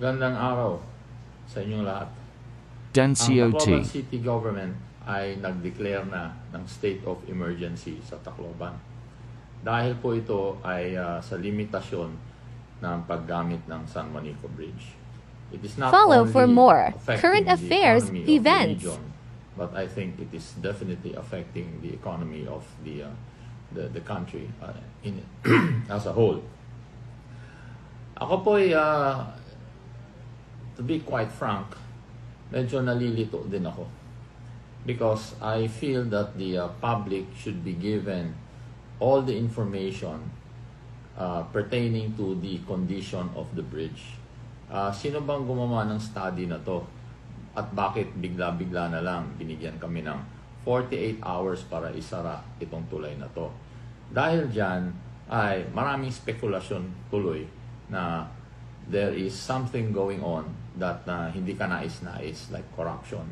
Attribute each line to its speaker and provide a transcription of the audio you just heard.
Speaker 1: Gandang araw sa inyong lahat.
Speaker 2: Dan
Speaker 1: Ang Tacloban
Speaker 2: COT.
Speaker 1: City Government ay nag-declare na ng state of emergency sa Tacloban. Dahil po ito ay ah, sa limitasyon ng paggamit ng San Juanico Bridge. It is not
Speaker 3: Follow
Speaker 1: only
Speaker 3: for more current
Speaker 1: the
Speaker 3: affairs
Speaker 1: economy of the
Speaker 3: events.
Speaker 1: region, but I think it is definitely affecting the economy of the uh, the, the country uh, in as a whole. Ako po ay, ah, to be quite frank, medyo nalilito din ako. Because I feel that the uh, public should be given all the information uh, pertaining to the condition of the bridge. Ah, sino bang gumawa ng study na to? At bakit bigla-bigla na lang binigyan kami ng 48 hours para isara itong tulay na to? Dahil dyan ay maraming spekulasyon tuloy na there is something going on that na hindi ka nais-nais like corruption